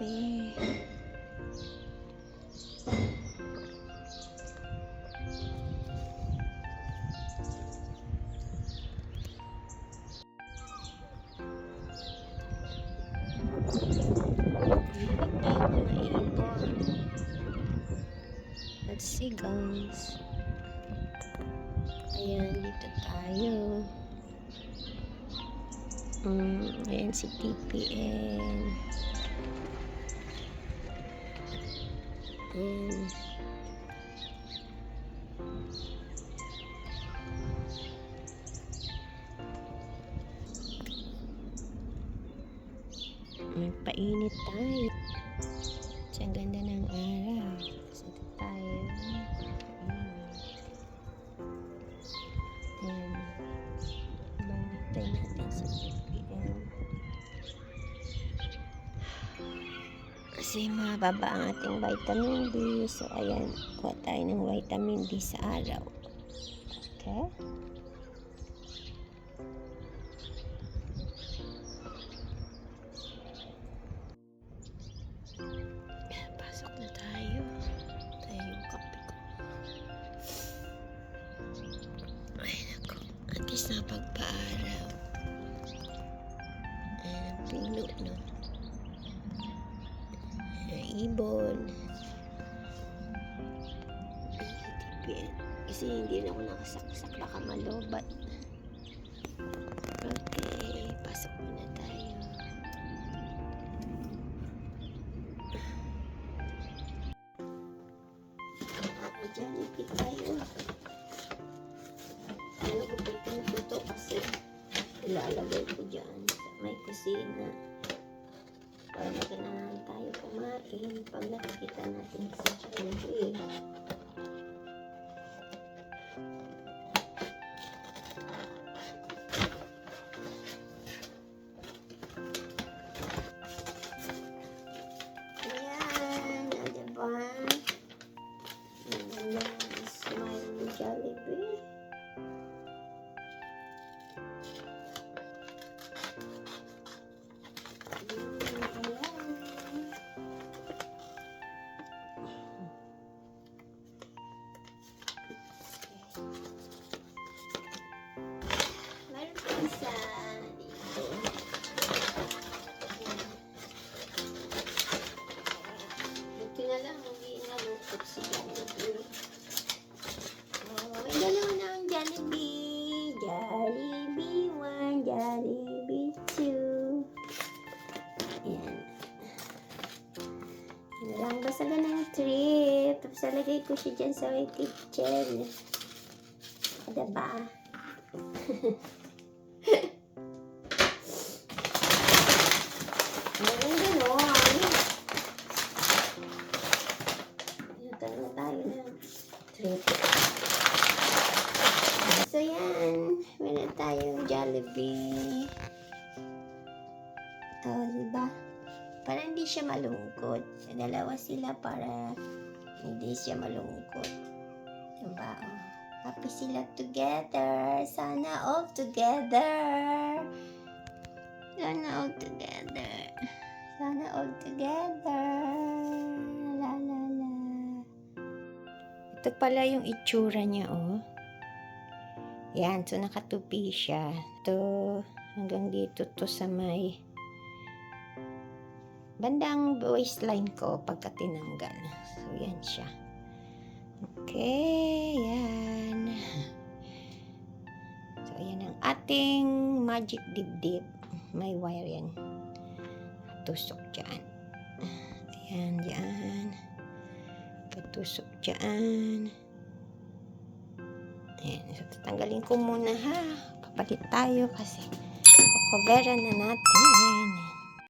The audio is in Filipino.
kape. Let's see guys. Ayan, dito tayo. Mm, ayan si TPN. Magpainit tayo. Ang ganda ng araw. Dito tayo. Ayan. Bantay natin sa TPM. Kasi mababa ang ating vitamin D. So, ayan. Kuha tayo ng vitamin D sa araw. Okay? Ang pilo, no? Ayan, ibon. Tipid. Kasi hindi na ako nakasaksak. Baka malobat. Okay, pasok muna tayo. Ay, Jollibee tayo. Ano ko po pinuputo kasi ilalagay ko dyan sa may kusina. Para maganahan tayo kumain pag nakikita natin sa Jollibee. Isa dito. Buti na lang, hindi nalukot si Jollibee. Oh, may na ang Jollibee. Jollibee 1, Jollibee 2. Ayan. Yan lang basta. Tapos alagay ko siya dyan sa may kitchen. Diba? So yan, meron tayong Jollibee. Oh, diba? Para hindi siya malungkot. Dalawa sila para hindi siya malungkot. Diba? Oh. Happy sila together. Sana all together. Sana all together. Sana all together. Ito pala yung itsura niya, oh. Yan, so nakatupi siya. Ito, hanggang dito to sa may bandang waistline ko pagka tinanggal. So, yan siya. Okay, yan. So, yan ang ating magic dibdib. May wire yan. Tusok dyan. Ayan, dyan. Patusok dyan. Ayan, so tatanggalin ko muna ha. Papalit tayo kasi coveran na natin.